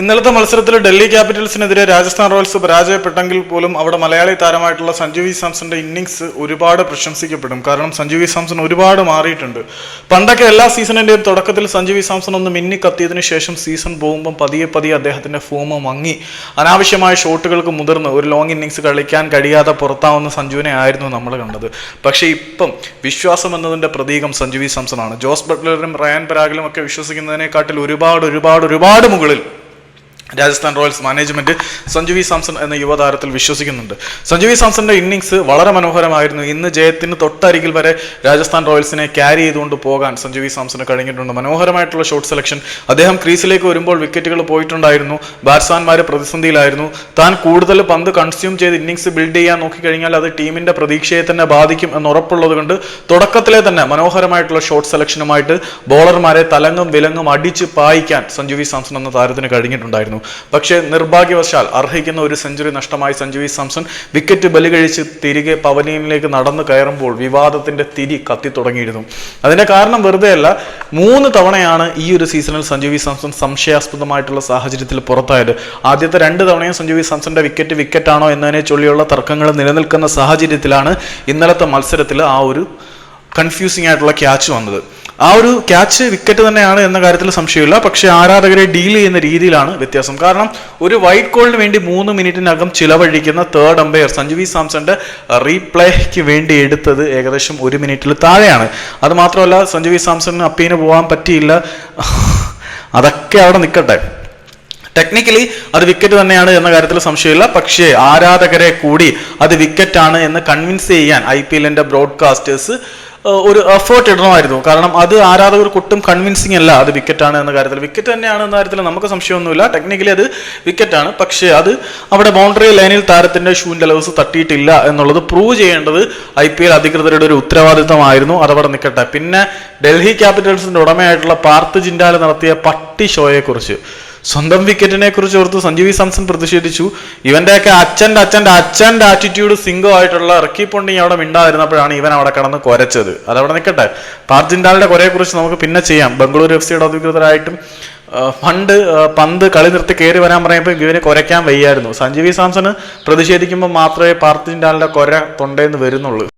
ഇന്നലത്തെ മത്സരത്തിൽ ഡൽഹി ക്യാപിറ്റൽസിനെതിരെ രാജസ്ഥാൻ റോയൽസ് പരാജയപ്പെട്ടെങ്കിൽ പോലും അവിടെ മലയാളി താരമായിട്ടുള്ള സഞ്ജു വി സാംസന്റെ ഇന്നിങ്സ് ഒരുപാട് പ്രശംസിക്കപ്പെടും. കാരണം സഞ്ജു വി സാംസൺ ഒരുപാട് മാറിയിട്ടുണ്ട്. പണ്ടൊക്കെ എല്ലാ സീസണിന്റെയും തുടക്കത്തിൽ സഞ്ജു വി സാംസൺ ഒന്ന് മിന്നി കത്തിയതിനു ശേഷം സീസൺ പോകുമ്പോൾ പതിയെ പതിയെ അദ്ദേഹത്തിന്റെ ഫോം മങ്ങി. അനാവശ്യമായ ഷോട്ടുകൾക്ക് മുതിർന്ന് ഒരു ലോങ് ഇന്നിങ്സ് കളിക്കാൻ കഴിയാതെ പുറത്താവുന്ന സഞ്ജുവിനെ ആയിരുന്നു നമ്മൾ കണ്ടത്. പക്ഷേ ഇപ്പം വിശ്വാസം എന്നതിന്റെ പ്രതീകം സഞ്ജു വി സാംസൺ ആണ്. ജോസ് ബട്ട്ലറും റയാൻ പരാഗിലും ഒക്കെ വിശ്വസിക്കുന്നതിനെക്കാട്ടിൽ ഒരുപാട് ഒരുപാട് ഒരുപാട് മുകളിൽ Rajasthan Royals management Sanju V Samson എന്ന യുവതാരത്തിൽ വിശ്വസിക്കുന്നുണ്ട്. സഞ്ജു വി സാംസന്റെ ഇന്നിങ്സ് വളരെ മനോഹരമായിരുന്നു. ഇന്ന് ജയത്തിന് തൊട്ടരികിൽ വരെ രാജസ്ഥാൻ റോയൽസിനെ ക്യാരി ചെയ്തുകൊണ്ട് പോകാൻ സഞ്ജു വി സാംസന് കഴിഞ്ഞിട്ടുണ്ട്. മനോഹരമായിട്ടുള്ള ഷോട്ട് സെലക്ഷൻ അദ്ദേഹം ക്രീസിലേക്ക് വരുമ്പോൾ വിക്കറ്റുകൾ പോയിട്ടുണ്ടായിരുന്നു. ബാറ്റ്സ്മാൻമാർ പ്രതിസന്ധിയിലായിരുന്നു. താൻ കൂടുതൽ പന്ത് കൺസ്യൂം ചെയ്ത് ഇന്നിങ്സ് ബിൽഡ് ചെയ്യാൻ നോക്കിക്കഴിഞ്ഞാൽ അത് ടീമിന്റെ പ്രതീക്ഷയെ തന്നെ ബാധിക്കും എന്ന് ഉറപ്പുള്ളത് കൊണ്ട് തുടക്കത്തിലെ തന്നെ മനോഹരമായിട്ടുള്ള ഷോട്ട് സെലക്ഷനുമായിട്ട് ബോളർമാരെ തലങ്ങും വിലങ്ങും അടിച്ച് പായിക്കാൻ സഞ്ജു വി സാംസൺ എന്ന താരത്തിന് കഴിഞ്ഞിട്ടുണ്ടായിരുന്നു. പക്ഷേ നിർഭാഗ്യവശാൽ അർഹിക്കുന്ന ഒരു സെഞ്ചുറി നഷ്ടമായി സഞ്ജു സാംസൺ വിക്കറ്റ് ബലി കഴിച്ച് തിരികെ പവലിയനിലേക്ക് നടന്നു കയറുമ്പോൾ വിവാദത്തിന്റെ തിരി കത്തി തുടങ്ങിയിരുന്നു. അതിന്റെ കാരണം വെറുതെയല്ല മൂന്ന് തവണയാണ് ഈ ഒരു സീസണിൽ സഞ്ജു വി സാംസൺ സംശയാസ്പദമായിട്ടുള്ള സാഹചര്യത്തിൽ പുറത്തായത്. ആദ്യത്തെ രണ്ട് തവണയും സഞ്ജു വി സാംസന്റെ വിക്കറ്റ് വിക്കറ്റാണോ എന്നതിനെ ചൊല്ലിയുള്ള തർക്കങ്ങൾ നിലനിൽക്കുന്ന സാഹചര്യത്തിലാണ് ഇന്നലത്തെ മത്സരത്തിൽ ആ ഒരു കൺഫ്യൂസിംഗ് ആയിട്ടുള്ള ക്യാച്ച് വന്നത്. ആ ഒരു ക്യാച്ച് വിക്കറ്റ് തന്നെയാണ് എന്ന കാര്യത്തിൽ സംശയമില്ല. പക്ഷെ ആരാധകരെ ഡീൽ ചെയ്യുന്ന രീതിയിലാണ് വ്യത്യാസം. കാരണം ഒരു വൈറ്റ് കോളിന് വേണ്ടി മൂന്ന് മിനിറ്റിനകം ചിലവഴിക്കുന്ന തേർഡ് അമ്പയർ സഞ്ജു സാംസന്റെ റീപ്ലേക്ക് വേണ്ടി എടുത്തത് ഏകദേശം ഒരു മിനിറ്റിൽ താഴെയാണ്. അത് മാത്രമല്ല സഞ്ജു സാംസണിന് അപ്പീന് പോകാൻ പറ്റിയില്ല. അതൊക്കെ അവിടെ നിൽക്കട്ടെ. ടെക്നിക്കലി അത് വിക്കറ്റ് തന്നെയാണ് എന്ന കാര്യത്തിൽ സംശയമില്ല. പക്ഷേ ആരാധകരെ കൂടി അത് വിക്കറ്റാണ് എന്ന് കൺവിൻസ് ചെയ്യാൻ ഐ പി എല്ലിന്റെ ബ്രോഡ്കാസ്റ്റേഴ്സ് ഒരു എഫേർട്ട് ഇടണമായിരുന്നു. കാരണം അത് ആരാധകർ ഒട്ടും കൺവിൻസിങ് അല്ല അത് വിക്കറ്റാണ് എന്ന കാര്യത്തിൽ. വിക്കറ്റ് തന്നെയാണ് എന്ന കാര്യത്തിൽ നമുക്ക് സംശയമൊന്നുമില്ല. ടെക്നിക്കലി അത് വിക്കറ്റാണ് പക്ഷേ അത് അവിടെ ബൗണ്ടറി ലൈനിൽ താരത്തിന്റെ ഷൂവിന്റെ ലെവൽസ് തട്ടിയിട്ടില്ല എന്നുള്ളത് പ്രൂവ് ചെയ്യേണ്ടത് ഐ പി എൽ അധികൃതരുടെ ഒരു ഉത്തരവാദിത്തമായിരുന്നു. അതവിടെ നിൽക്കട്ടെ. പിന്നെ ഡൽഹി ക്യാപിറ്റൽസിന്റെ ഉടമയായിട്ടുള്ള പാർത്ത് ജിൻഡാൽ നടത്തിയ പട്ടി ഷോയെക്കുറിച്ച് സ്വന്തം വിക്കറ്റിനെ കുറിച്ച് ഓർത്ത് സഞ്ജു വി സാംസൺ പ്രതിഷേധിച്ചു. ഇവന്റെയൊക്കെ അച്ഛന്റെ അച്ഛന്റെ അച്ഛന്റെ ആറ്റിറ്റ്യൂഡ് സിംഗോ ആയിട്ടുള്ള ഇറക്കി പൊണ്ണി അവിടെ മിണ്ടാതിരുന്നപ്പോഴാണ് ഇവൻ അവിടെ കടന്ന് കുരച്ചത്. അതവിടെ നിൽക്കട്ടെ. പാർജിൻഡാലിന്റെ കുറെ കുറിച്ച് നമുക്ക് പിന്നെ ചെയ്യാം. ബംഗളൂരു എഫ് സിയുടെ അധികൃതരായിട്ടും പണ്ട് പന്ത് കളി നിർത്തി കയറി വരാൻ പറയുമ്പോൾ ഇവനെ കുരയ്ക്കാൻ വയ്യായിരുന്നു. സഞ്ജു വി സാംസണ് പ്രതിഷേധിക്കുമ്പോൾ മാത്രമേ പാർത്തിൻഡാലിന്റെ കുര തൊണ്ടയിൽ നിന്ന് വരുന്നുള്ളൂ.